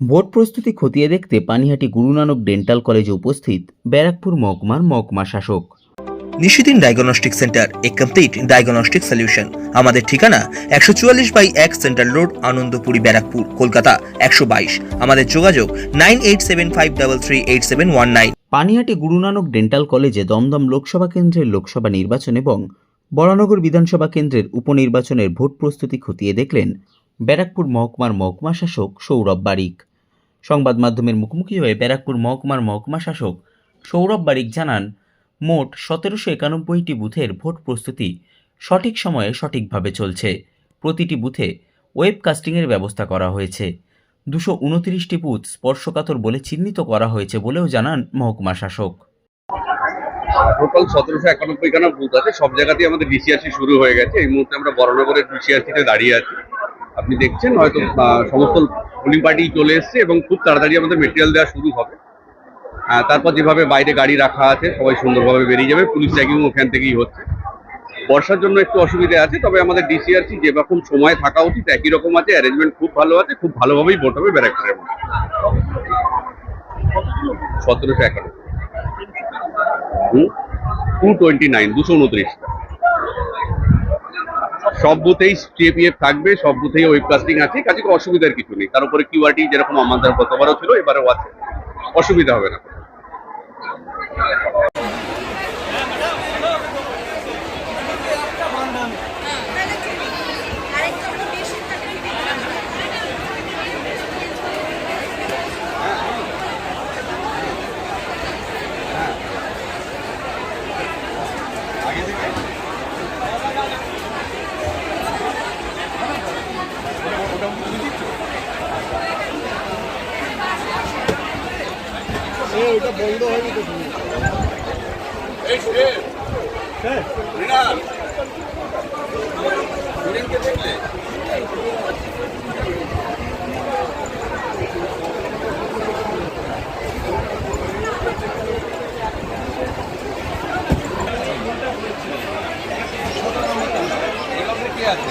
Vote প্রস্তুতি খতিয়ে দেখতে পানিহাটি গুরু নানক ডেন্টাল কলেজে উপস্থিত ব্যারাকপুর মহকুমার মহকুমা শাসক। Nishidin diagnostic centre a complete diagnostic solution আমাদের ঠিকানা একশো চুয়াল্লিশ বাই এক সেন্ট্রাল রোড আনন্দপুরি ব্যারাকপুর কলকাতা একশো বাইশ। আমাদের যোগাযোগ nine eight seven five double three eight seven one nine. Panihati Guru Nanak dental কলেজে দমদম লোকসভা কেন্দ্রের লোকসভা নির্বাচন এবং বরানগর বিধানসভা কেন্দ্রের উপনির্বাচনের ভোট প্রস্তুতি খতিয়ে দেখলেন ব্যারাকপুর মহকুমার মহকুমা শাসক সৌরভ বারিক। সংবাদ মাধ্যমের মুখোমুখি হয়ে ব্যারাকপুর মহকুমার মহকুমা শাসক সৌরভ বারিক জানান, মোট সতেরোশো একানব্বইটি বুথের ভোট প্রস্তুতি সঠিক সময়ে সঠিকভাবে চলছে। প্রতিটি বুথে ওয়েবকাস্টিংয়ের ব্যবস্থা করা হয়েছে। দুশো উনত্রিশটি বুথ স্পর্শকাতর বলে চিহ্নিত করা হয়েছে বলেও জানান মহকুমা শাসক। টোটাল সতেরোশো একানব্বই খানা বুথ আছে, সব জায়গাতেই আমাদের ডিসিআরসি শুরু হয়ে গেছে। এই মুহূর্তে আমরা বড়নগরের ডিসিআরসিতে দাঁড়িয়ে আছি। আপনি দেখছেন, হয়তো সমস্ত পোলিং পার্টি চলে এসছে এবং খুব তাড়াতাড়ি আমাদের মেটেরিয়াল দেওয়া শুরু হবে। তারপর যেভাবে বাইরে গাড়ি রাখা আছে, সবাই সুন্দরভাবে বেরিয়ে যাবে, পুলিশ র্যাগিং ওখান থেকেই হচ্ছে। বর্ষার জন্য একটু অসুবিধা আছে, তবে আমাদের ডিসিআরসি যেরকম সময় থাকা উচিত, একই রকম আছে অ্যারেঞ্জমেন্ট খুব ভালো আছে, খুব ভালোভাবেই ভোট হবে ব্যারাকপুরের সতেরোশো একানব্বই টু টোয়েন্টি নাইন দুশো উনত্রিশ। সব বুথেই টিএপিএফ থাকবে, সব বুথেই ওয়েবকাস্টিং আছে, কাজে অসুবিধার কিছু নেই। তার উপরে কিউআরটি যেরকম আমাদের গতবারও ছিল, এবারেও আছে। অসুবিধা হবে না। ওইটা বন্ধ হয়নি তো হ্যাঁ। দেখলে? হ্যাঁ, আছে।